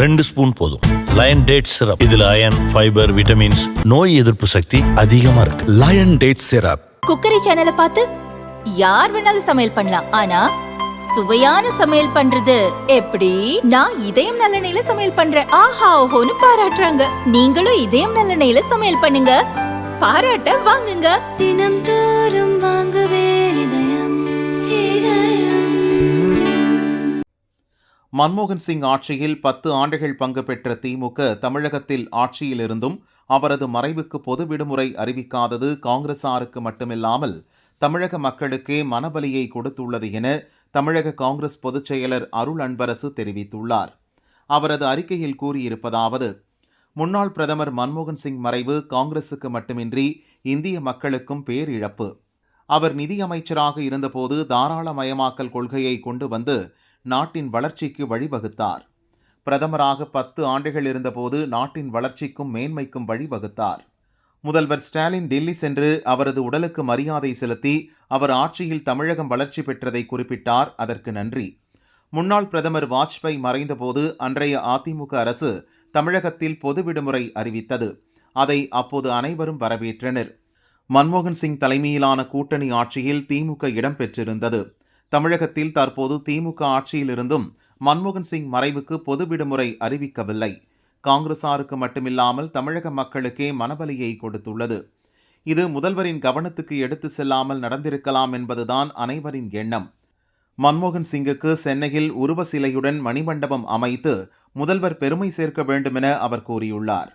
ரெண்டு ஸ்பூன் போதும். Lion date syrup இதுல அயன் ஃபைபர் விட்டமின்ஸ் நோய் எதிர்ப்பு சக்தி அதிகமா இருக்கு. லயன் டேட் சிரப் குக்கரி சேனலை பார்த்து யார் வேணாலும் சமையல் பண்ணலாம். ஆனா சுவையான சமையல் பண்றது எப்படி? நான் இதயம் நல்லெண்ணெயில சமையல் பண்றேன். ஆஹா ஓஹோன்னு பாராட்டுறாங்க. நீங்களும் இதயம் நல்லெண்ணெயில சமையல் பண்ணுங்க. பாராட்ட வாங்குங்க. தினம் மன்மோகன் சிங் ஆட்சியில் பத்து ஆண்டுகள் பங்கு பெற்ற திமுக தமிழகத்தில் ஆட்சியிலிருந்தும் அவரது மறைவுக்கு பொது விடுமுறை அறிவிக்காதது காங்கிரசாருக்கு மட்டுமில்லாமல் தமிழக மக்களுக்கே மனபலியை கொடுத்துள்ளது என தமிழக காங்கிரஸ் பொதுச் செயலர் அருள் அன்பரசு தெரிவித்துள்ளார். அவரது அறிக்கையில் கூறியிருப்பதாவது முன்னாள் பிரதமர் மன்மோகன் சிங் மறைவு காங்கிரசுக்கு மட்டுமின்றி இந்திய மக்களுக்கும் பேரிழப்பு. அவர் நிதியமைச்சராக இருந்தபோது தாராளமயமாக்கல் கொள்கையை கொண்டு வந்து நாட்டின் வளர்ச்சிக்கு வழிவகுத்தார். பிரதமராக பத்து ஆண்டுகள் இருந்தபோது நாட்டின் வளர்ச்சிக்கும் மேன்மைக்கும் வழிவகுத்தார். முதல்வர் ஸ்டாலின் டெல்லி சென்று அவரது உடலுக்கு மரியாதை செலுத்தி அவர் ஆட்சியில் தமிழகம் வளர்ச்சி பெற்றதை குறிப்பிட்டார். அதற்கு நன்றி. முன்னாள் பிரதமர் வாஜ்பாய் மறைந்தபோது அன்றைய அதிமுக அரசு தமிழகத்தில் பொது விடுமுறை அறிவித்தது. அதை அப்போது அனைவரும் வரவேற்றனர். மன்மோகன் சிங் தலைமையிலான கூட்டணி ஆட்சியில் திமுக இடம்பெற்றிருந்தது தமிழகத்தில் தற்போது திமுக ஆட்சியிலிருந்தும் மன்மோகன் சிங் மறைவுக்கு பொது விடுமுறை அறிவிக்கவில்லை. காங்கிரசாருக்கு மட்டுமில்லாமல் தமிழக மக்களுக்கே மனபலியை கொடுத்துள்ளது. இது முதல்வரின் கவனத்துக்கு எடுத்து செல்லாமல் நடந்திருக்கலாம் என்பதுதான் அனைவரின் எண்ணம். மன்மோகன் சிங்குக்கு சென்னையில் உருவ சிலையுடன் மணிமண்டபம் அமைத்து முதல்வர் பெருமை சேர்க்க வேண்டுமென அவர் கூறியுள்ளார்.